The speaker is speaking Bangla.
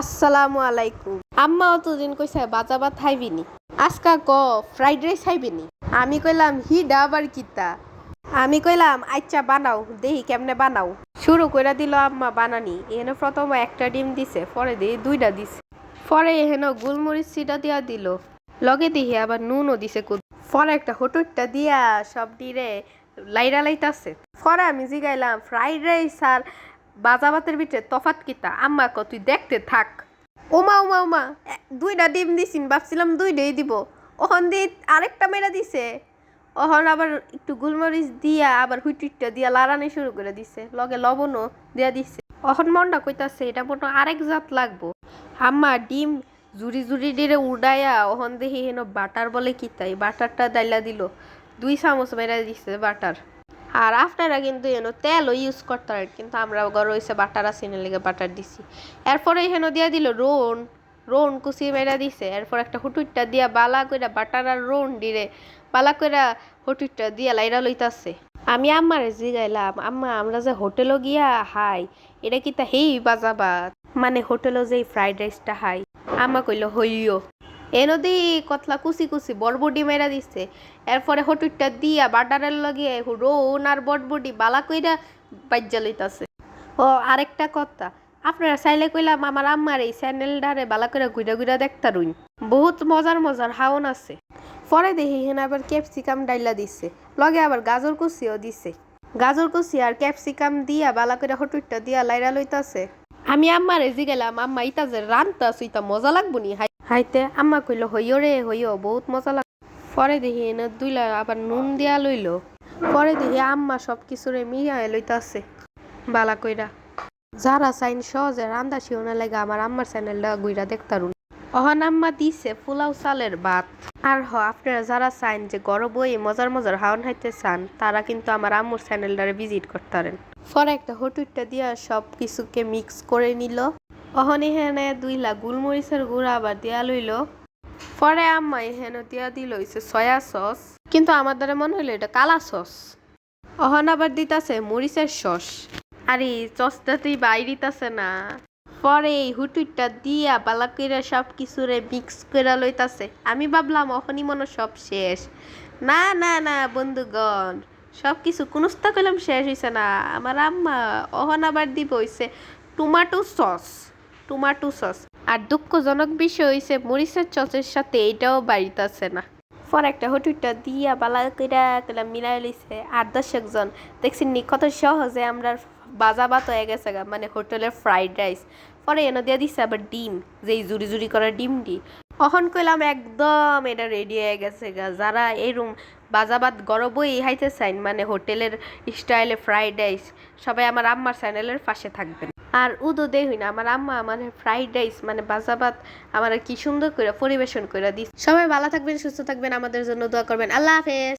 আসসালামু আলাইকুম। আম্মা অতদিন কইছে বাজা ভাত খাইবিনি। আজকা ক ফ্রাইড রাইস খাইবিনি? আমি কইলাম হি আবার কিতা? আমি কইলাম আচ্ছা বানাও দেহি কেমনে বানাও। শুরু কইরা দিল আম্মা বানানি। এখানে প্রথম একটা ডিম দিছে পরে দিয়ে দুইটা দিছে। পরে এখানে গোলমরিচ সিটা দিয়া দিল। লগে দিহি আবার নুনও দিছে পরে একটা হোটুরটা দিয়া সব ডিরে লাইরা লাইতাছে। পরে আমি জিগাইলাম ফ্রাইড রাইস আর বাজা ভাতের তফাত কিতা আম্মা ক, তুই দেখতে থাক। ওমা ওমা ওমা দুইটা ডিম দিছিন ভাবছিলাম দুইটাই দিব। ওখান দিয়ে আরেকটা মেরা দিছে। ওখান আবার একটু গোলমরিচ দিয়া, আবার হুইটুইটটা দিয়া লাড়ানি শুরু করে দিছে। লগে লবণও দিয়া দিছে। অখন মনটা কইতাছে, এটা মনে আরেক জাত লাগবো। আম্মা, ডিম জুড়ি জুড়ি ডিরে উড়াইয়া ওখান দেখি হেন বাটার বলে কি তাই? বাটারটা ডাইলা দিল। দুই চামচ মেরা দিছে বাটার। আর আপনারা কিন্তু এনো তেলও ইউজ করতে পারেন, কিন্তু আমরা ঘর হয়েছে বাটার আছে লেগে বাটার দিছি। এরপরে হেন দিয়া দিল রোন রোন কুচি মেরা দিছে। এরপর একটা হুটুইটটা দিয়া বালা কইরা বাটার আর রোন দিরে, বালা কইরা হুটুইটটা দিয়া লাইরা লইতাছে। আমি আম্মারে জিগাইলাম, আম্মা, আমরা যে হোটেলও গিয়া হাই, এটা কি তা হেই বাজাবাত? মানে হোটেলও যে ফ্রাইড রাইসটা হাই। আম্মা কইল হইও এ নদী কতলা কুচি কুচি বড়বডি মেরা দিছে। এরপরে হটুইটটা দিয়া বাটারের লগে রোন আর বটবডি বালা কইরা বাজ্যা লইতাছে। ও, আরেকটা কথা, আপনারা চাইলে কইলাম আমার আম্মার এই চ্যানেলটারে বালা করে ঘুরা ঘুরা দেখতা রুইন বহুত মজার মজার হাওন আছে। পরে দেখি হেন আবার ক্যাপসিকাম ডাইলা দিছে, লগে আবার গাজর কুচিও দিছে। গাজর কুচি আর ক্যাপসিকাম দিয়া বালা করে হটুইটটা দিয়া লাইরা লইতাছে। আমি আম্মারে জিগেলাম আম্মা ইতা যে রানতাছ ইতা মজা লাগবো নি হাইতে আম্মা কইল, হইও রে, হইও, বহুত মজা লাগ পরে দেখি এনে দুইলা আবার নুন দিয়া লইলো। পরে দেখি আম্মা সব কিছুরে মিয়া লইতাছে, বালা কইরা। যারা চাইন সহজে রান্দা শিওনা লাগে আমার আম্মার চ্যানেলটা গুইরা দেখতারুন। অহন আম্মা দিছে পোলাও চালের ভাত। আর হ, আপনারা যারা চাইন যে গরম বই মজার মজার হাওন হাইতে চান, তারা কিন্তু আমার আম্মুর চ্যানেলটারে ভিজিট করতে পারেন পরে একটা হটুইটটা দিয়া সব কিছুকে মিক্স করে নিল। অহন এখানে দুইলা গুলমরিচের গুঁড়া আবার দিয়া লইল। পরে আম্মা এখানে দিয়া দিল হইছে সয়া সস কিন্তু আমার দ্বারা মনে হইল এটা কালা সস অহন আবার দিতাছে মরিচের সস আরে চস্তাতেই বাইরিতাছে না। পরে এই হুটুইটটা দিয়া বালা কইরা সব কিছুরে মিক্স কইরা লইতাছে। আমি ভাবলাম অখনই মনে সব শেষ। না না না, বন্ধুগণ, সব কিছু কুনুস্তা কইলাম শেষ হইছে না। আমার আম্মা অহন আবার দিব হইছে টমাটো সস টমাটো সস। আর দুঃখজনক বিষয় হইছে মরিচের চসের সাথে এটাও বাড়িতেছে না। পর একটা হটুইটটা দিয়া বালা কইরা কইলা মিলাই লইছে আট দশক জন। দেখছি নি কত সহজে আমরা বাজা ভাত হয়ে গেছে গা মানে হোটেলের ফ্রাইড রাইস। পরে এনে দিয়া দিছে আবার ডিম যেই জুড়ি জুড়ি করা ডিমটি অহন কইলাম একদম এটা রেডি হয়ে গেছে গা যারা এরম বাজাবাদ গরবই হাইতে চাইন মানে হোটেলের স্টাইলে ফ্রাইড রাইস সবাই আমার আম্মার চ্যানেলের পাশে থাকবেন। আর উদো না, আমার আম্মা আমার ফ্রাইড রাইস মানে বাজাবাত আমার কি সুন্দর করে পরিবেশন করে দিস সবাই ভালো থাকবেন, সুস্থ থাকবেন, আমাদের জন্য দোয়া করবেন। আল্লাহ হাফেজ।